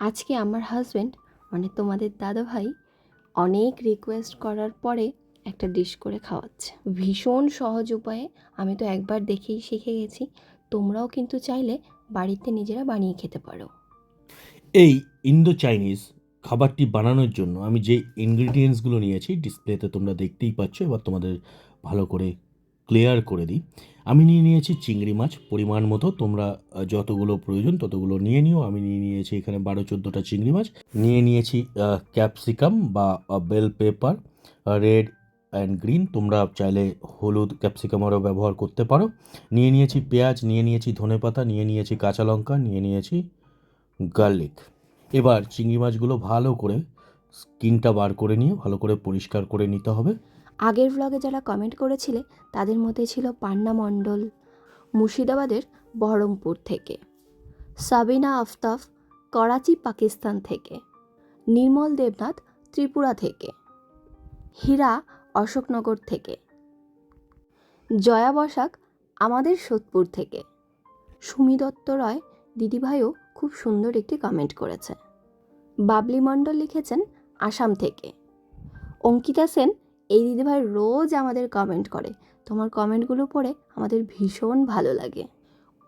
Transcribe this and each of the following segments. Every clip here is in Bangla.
আজকে আমার হাজব্যান্ড মানে তোমাদের দাদাভাই, অনেক রিকোয়েস্ট করার পরে একটা ডিশ করে খাওয়াচ্ছে। ভীষণ সহজ উপায়ে আমি তো একবার দেখেই শিখে গেছি। তোমরাও কিন্তু চাইলে বাড়িতে নিজেরা বানিয়ে খেতে পারো। এই ইন্দো চাইনিজ খাবারটি বানানোর জন্য আমি যে ইনগ্রিডিয়েন্টসগুলো নিয়েছি ডিসপ্লেতে তোমরা দেখতেই পাচ্ছ, এবার তোমাদের ভালো করে ক্লিয়ার করে দিই। আমি নিয়ে নিয়েছি চিংড়ি মাছ, পরিমাণ মতো। তোমরা যতগুলো প্রয়োজন ততগুলো নিয়ে নিও। আমি নিয়ে নিয়েছি এখানে বারো, চোদ্দোটা চিংড়ি মাছ। নিয়ে নিয়েছি ক্যাপসিকাম বা bell pepper red and green তোমরা চাইলে হলুদ ক্যাপসিকামেরও ব্যবহার করতে পারো। নিয়ে নিয়েছি পেঁয়াজ, নিয়ে নিয়েছি ধনেপাতা নিয়ে নিয়েছি কাঁচা লঙ্কা, নিয়ে নিয়েছি গার্লিক এবার চিংড়ি মাছগুলো ভালো করে স্কিনটা বার করে নিয়ে, ভালো করে পরিষ্কার করে নিতে হবে। আগের ব্লগে যারা কমেন্ট করেছিলে, তাদের মধ্যে ছিল পান্না মণ্ডল, মুর্শিদাবাদের বহরমপুর থেকে, সাবিনা আফতাব, করাচি, পাকিস্তান থেকে, নির্মল দেবনাথ, ত্রিপুরা থেকে, হীরা, অশোকনগর থেকে, জয়া বসাক, আমাদের সোদপুর থেকে। সুমি দত্ত রয়, দিদিভাইও খুব সুন্দর একটি কমেন্ট করেছে। বাবলি মণ্ডল লিখেছেন আসাম থেকে। অঙ্কিতা সেন এই দিদিভাই রোজ আমাদের কমেন্ট করে। তোমার কমেন্টগুলো পড়ে আমাদের ভীষণ ভালো লাগে।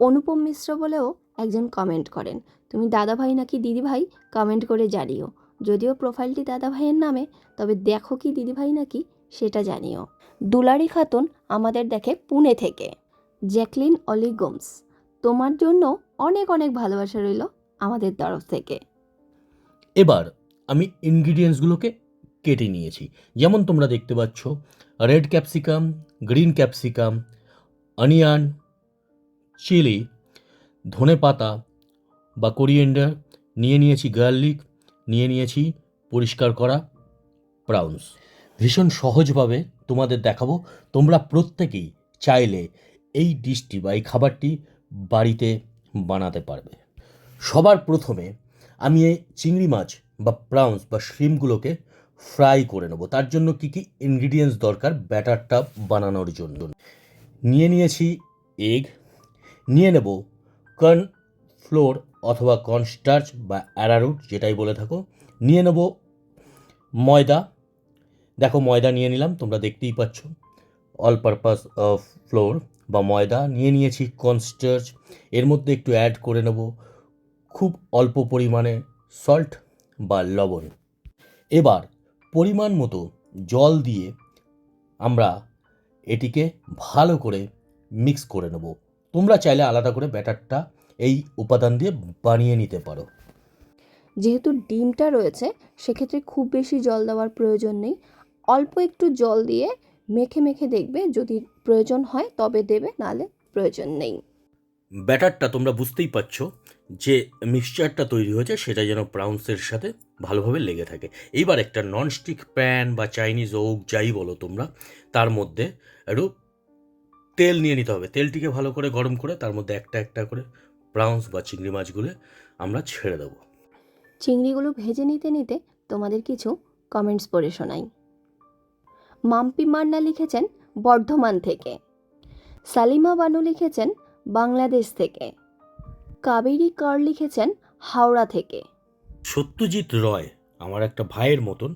অনুপম মিশ্র বলেও একজন কমেন্ট করেন, তুমি দাদাভাই নাকি দিদিভাই? কমেন্ট করে জানিও। যদিও প্রোফাইলটি দাদাভাইয়ের নামে, তবে দেখো কি দিদিভাই নাকি, সেটা জানিও। দুলারি খাতুন আমাদের দেখে পুনে থেকে। জ্যাকলিন অলি গোমস, তোমার জন্য অনেক অনেক ভালোবাসা রইল আমাদের তরফ থেকে। এবার আমি ইনগ্রিডিয়েন্টসগুলোকে কেটে নিয়েছি। যেমন তোমরা দেখতে পাচ্ছ red capsicum green capsicum onion chilli ধনে পাতা বা কোরিয়েন্ডার নিয়ে নিয়েছি গার্লিক নিয়ে নিয়েছি পরিষ্কার করা প্রাউন্স ভীষণ সহজভাবে তোমাদের দেখাবো। তোমরা প্রত্যেকেই চাইলে এই ডিশটি বা এই খাবারটি বাড়িতে বানাতে পারবে। সবার প্রথমে আমি এই চিংড়ি মাছ বা প্রাউন্স বা শ্রিমগুলোকে ফ্রাই করে নেব। তার জন্য কি কি ইনগ্রিডিয়েন্টস দরকার? ব্যাটারটা বানানোর জন্য। নিয়ে নিয়েছি এগ নিয়ে নেব কর্ন ফ্লোর অথবা কর্নস্টার্চ বা অ্যারারুট যেটাই বলে থাকো। নিয়ে নেব ময়দা। দেখো, ময়দা নিয়ে নিলাম, তোমরা দেখতেই পাচ্ছ। অল পারপাস ফ্লোর বা ময়দা। নিয়ে নিয়েছি কর্নস্টার্চ এর মধ্যে একটু অ্যাড করে নেব খুব অল্প পরিমাণে সল্ট বা লবণ। এবার পরিমাণ মতো জল দিয়ে আমরা এটিকে ভালো করে মিক্স করে নেব। তোমরা চাইলে আলাদা করে ব্যাটারটা এই উপাদান দিয়ে বানিয়ে নিতে পারো। যেহেতু ডিমটা রয়েছে সেক্ষেত্রে খুব বেশি জল দেওয়ার প্রয়োজন নেই। অল্প একটু জল দিয়ে মেখে মেখে দেখবে যদি প্রয়োজন হয় তবে দেবে নালে প্রয়োজন নেই। ব্যাটারটা তোমরা বুঝতেই পারছ যে মিক্সচারটা তৈরি হয়েছে সেটা যেন প্রাউন্সের সাথে ভালোভাবে লেগে থাকে। এইবার একটা ননস্টিক প্যান বা চাইনিজ ওক যাই বলো তোমরা, তার মধ্যে একটু তেল নিয়ে নিতে হবে। তেলটিকে ভালো করে গরম করে তার মধ্যে একটা একটা করে প্রাউন্স বা চিংড়ি মাছগুলো আমরা ছেড়ে দেবো। চিংড়িগুলো ভেজে নিতে নিতে তোমাদের কিছু কমেন্টস পড়ে শোনাই। মাম্পি মান্না লিখেছেন বর্ধমান থেকে। সালিমা বানু লিখেছেন বাংলাদেশ থেকে। কাবেরী কর লিখেছেন হাওড়া থেকে। সত্যজিৎ রয়, আমার একটা ভাইয়ের মতন,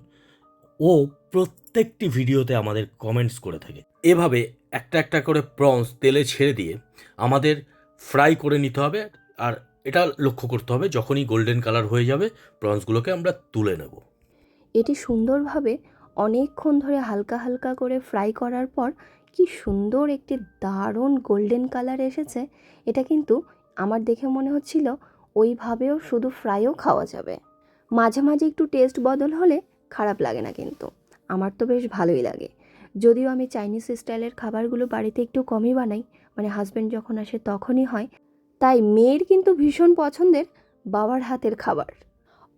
ও প্রত্যেকটি ভিডিওতে আমাদের কমেন্টস করে থাকে। এভাবে একটা একটা করে প্রনস তেলে ছেড়ে দিয়ে আমাদের ফ্রাই করে নিতে হবে আর এটা লক্ষ্য করতে হবে যখনই গোল্ডেন কালার হয়ে যাবে প্রনসগুলোকে আমরা তুলে নেব। এটি সুন্দরভাবে অনেকক্ষণ ধরে হালকা হালকা করে ফ্রাই করার পর কি সুন্দর একটি দারুণ গোল্ডেন কালার এসেছে। এটা কিন্তু আমার দেখে মনে হচ্ছিল ওইভাবেও শুধু ফ্রাইও খাওয়া যাবে। মাঝে মাঝে একটু টেস্ট বদল হলে খারাপ লাগে না কিন্তু। আমার তো বেশ ভালোই লাগে। যদিও আমি চাইনিজ স্টাইলের খাবারগুলো বাড়িতে একটু কমই বানাই মানে হাজব্যান্ড যখন আসে তখনই হয়। তাই মেয়ের কিন্তু ভীষণ পছন্দের বাবার হাতের খাবার।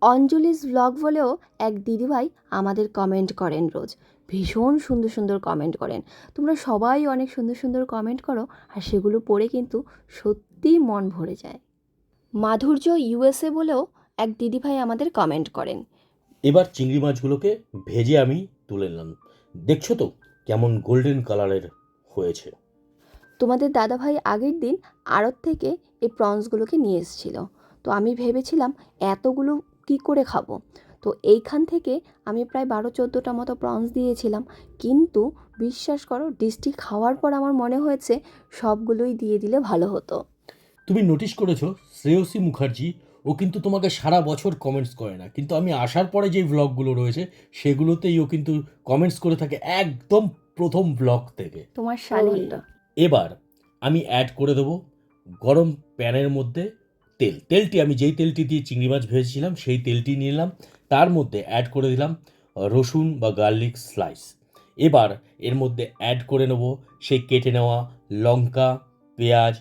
অঞ্জলিস ব্লগ বলেও এক দিদিভাই আমাদের কমেন্ট করেন রোজ। ভীষণ সুন্দর সুন্দর কমেন্ট করেন। তোমরা সবাই অনেক সুন্দর সুন্দর কমেন্ট করো, আর সেগুলো পড়ে কিন্তু সত্যিই মন ভরে যায়। মাধুর্য ইউএসএ বলেও এক দিদিভাই আমাদের কমেন্ট করেন। এবার চিংড়ি মাছগুলোকে ভেজে আমি তুলে নিলাম। দেখছ তো কেমন গোল্ডেন কালারের হয়েছে। তোমাদের দাদাভাই আগের দিন আড়ত থেকে এই প্রনসগুলোকে নিয়ে এসেছিল। তো আমি ভেবেছিলাম এতগুলো কি করে খাব? তো এইখান থেকে আমি প্রায় বারো চোদ্দোটা মতো প্রনস দিয়েছিলাম। কিন্তু বিশ্বাস করো ডিশটি খাওয়ার পর আমার মনে হয়েছে সবগুলোই দিয়ে দিলে ভালো হতো। তুমি নোটিশ করেছ শ্রেয়সী মুখার্জি ও কিন্তু তোমাকে সারা বছর কমেন্টস করে না। কিন্তু আমি আসার পরে যে ব্লগগুলো রয়েছে সেগুলোতেই ও কিন্তু কমেন্টস করে থাকে একদম প্রথম ব্লগ থেকে। তোমার শালীনটা এবার আমি অ্যাড করে দেবো গরম প্যানের মধ্যে তেল। তেলটি আমি যেই তেলটি দিয়ে চিংড়ি মাছ ভেজেছিলাম সেই তেলটি নিলাম। তার মধ্যে অ্যাড করে দিলাম রসুন বা গার্লিক স্লাইস এবার এর মধ্যে অ্যাড করে নেব সেই কেটে নেওয়া লঙ্কা পেঁয়াজ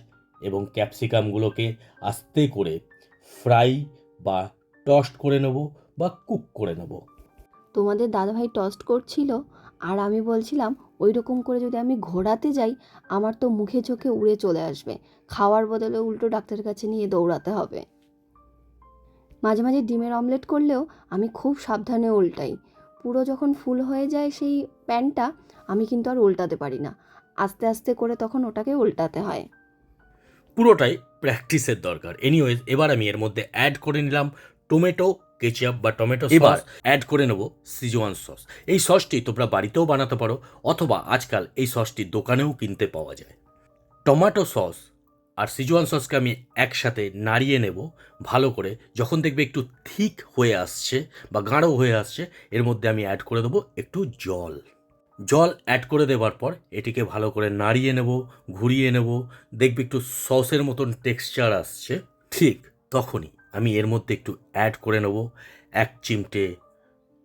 এবং ক্যাপসিকামগুলোকে আস্তে করে ফ্রাই বা টস্ট করে নেব বা কুক করে নেব। তোমাদের দাদাভাই টস্ট করছিল আর আমি বলছিলাম ওই রকম করে যদি আমি ঘোরাতে যাই, আমার তো মুখে চোখে উড়ে চলে আসবে। খাওয়ার বদলে উল্টো ডাক্তারের কাছে নিয়ে দৌড়াতে হবে। মাঝে মাঝে ডিমের অমলেট করলেও আমি খুব সাবধানে উল্টাই। পুরো যখন ফুল হয়ে যায় সেই প্যানটা, আমি কিন্তু আর উল্টাতে পারি না। আস্তে আস্তে করে তখন ওটাকে উল্টাতে হয়। পুরোটাই প্র্যাকটিসের দরকার। এনিওয়েজ এবার আমি এর মধ্যে অ্যাড করে নিলাম টমেটো কেচাপ বা টমেটো এবার অ্যাড করে নেব সিজোয়ান সস এই সসটি তোমরা বাড়িতেও বানাতে পারো অথবা আজকাল এই সসটি দোকানেও কিনতে পাওয়া যায়। টমেটো সস আর সিজোয়ান সসকে আমি একসাথে নাড়িয়ে নেব ভালো করে। যখন দেখবে একটু থিক হয়ে আসছে বা গাঢ় হয়ে আসছে এর মধ্যে আমি অ্যাড করে দেবো একটু জল। জল অ্যাড করে দেওয়ার পর এটিকে ভালো করে নাড়িয়ে নেব, ঘুরিয়ে নেব। দেখবে একটু সসের মতন টেক্সচার আসছে। ঠিক তখনই আমি এর মধ্যে একটু অ্যাড করে নেব। এক চিমটে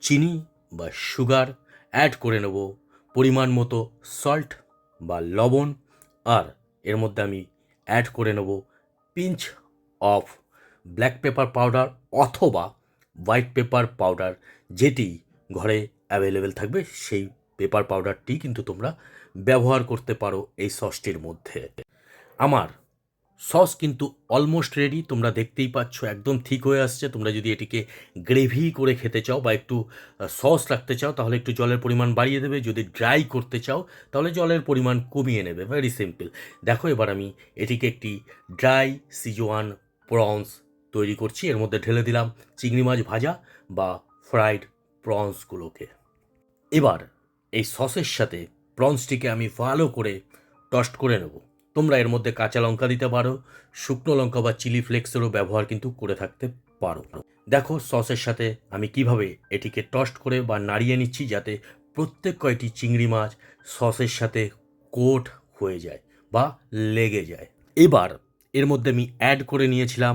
চিনি বা সুগার অ্যাড করে নেব। পরিমাণ মতো সল্ট বা লবণ। আর এর মধ্যে আমি অ্যাড করে নেব pinch of black pepper powder অথবা হোয়াইট পেপার পাউডার যেটি ঘরে অ্যাভেলেবেল থাকবে সেই পেপার পাউডারটি কিন্তু তোমরা ব্যবহার করতে পারো এই সসটির মধ্যে। আমার সস কিন্তু অলমোস্ট রেডি তোমরা দেখতেই পাচ্ছ একদম ঠিক হয়ে আসছে। তোমরা যদি এটিকে গ্রেভি করে খেতে চাও বা একটু সস রাখতে চাও, তাহলে একটু জলের পরিমাণ বাড়িয়ে দেবে। যদি ড্রাই করতে চাও, তাহলে জলের পরিমাণ কমিয়ে নেবে। ভেরি সিম্পল দেখো, এবার আমি এটিকে একটি ড্রাই সিজোয়ান প্রনস তৈরি করছি। এর মধ্যে ঢেলে দিলাম চিংড়ি মাছ ভাজা বা ফ্রাইড প্রনসগুলোকে এবার এই সসের সাথে প্রনসটিকে আমি ভালো করে টস্ট করে নেব। তোমরা এর মধ্যে কাঁচা লঙ্কা দিতে পারো, শুকনো লঙ্কা বা চিলি ফ্লেক্সেরও ব্যবহার কিন্তু করে থাকতে পারো। দেখো সসের সাথে আমি কীভাবে এটিকে টস্ট করে বা নাড়িয়ে নিচ্ছি যাতে প্রত্যেক কয়টি চিংড়ি মাছ সসের সাথে কোট হয়ে যায় বা লেগে যায়। এবার এর মধ্যে আমি অ্যাড করে নিয়েছিলাম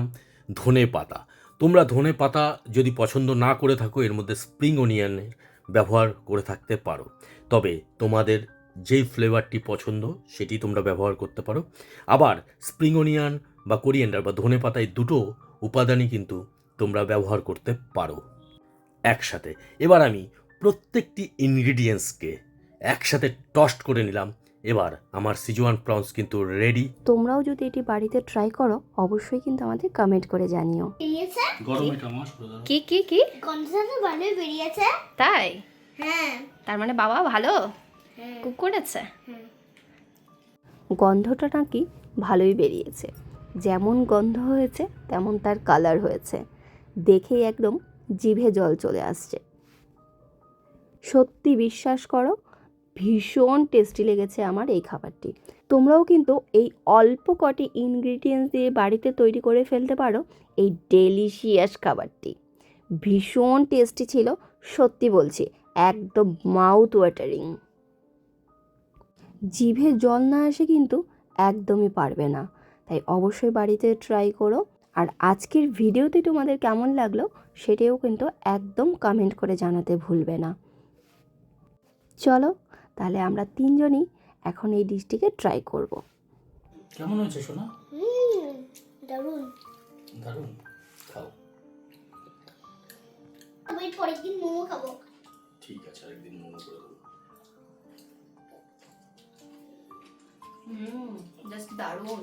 ধনে পাতা। তোমরা ধনে পাতা যদি পছন্দ না করে থাকো, এর মধ্যে স্প্রিং অনিয়নের ব্যবহার করে থাকতে পারো। তবে তোমাদের যেই ফ্লেভারটি পছন্দ, সেটি তোমরা ব্যবহার করতে পারো। আবার স্প্রিং অনিয়ন বা কোরিয়েন্ডার বা ধনে পাতায় দুটো উপাদানই কিন্তু তোমরা ব্যবহার করতে পারো একসাথে। এবার আমি প্রত্যেকটি ইনগ্রিডিয়েন্টসকে একসাথে টস্ট করে নিলাম। এবার আমার সিজুয়ান প্রনস কিন্তু রেডি তোমরাও যদি এটি বাড়িতে ট্রাই করো অবশ্যই কিন্তু আমাদের কমেন্ট করে জানিও। কি কি কি? গন্ধটা তো ভালোই বেরিয়েছে। তাই? হ্যাঁ। তার মানে বাবা ভালো? হ্যাঁ। কুক করেছে? গন্ধটা নাকি ভালোই বেরিয়েছে। যেমন গন্ধ হয়েছে তেমন তার কালার হয়েছে। দেখেই একদম জিভে জল চলে আসছে। সত্যি বিশ্বাস করো ভীষণ টেস্টি লেগেছে আমার এই খাবারটি। তোমরাও কিন্তু এই অল্প কটি ইনগ্রিডিয়েন্টস দিয়ে বাড়িতে তৈরি করে ফেলতে পারো এই ডেলিশিয়াস খাবারটি। ভীষণ টেস্টি ছিল, সত্যি বলছি, একদম মাউথ ওয়াটারিং জিভে জল না আসে কিন্তু একদমই পারবে না। তাই অবশ্যই বাড়িতে ট্রাই করো। আর আজকের ভিডিওতে তোমাদের কেমন লাগল সেটাও কিন্তু একদম কমেন্ট করে জানাতে ভুলবে না। চলো তাহলে আমরা তিনজনই এখন এই ডিশটিকে ট্রাই করব। কেমন হয়েছে সোনা? হুম দারুণ। দারুণ খাও। আমি পরের দিন মোমো খাব। ঠিক আছে আরেকদিন মোমো করে দেবো। হুম জাস্ট দারুণ।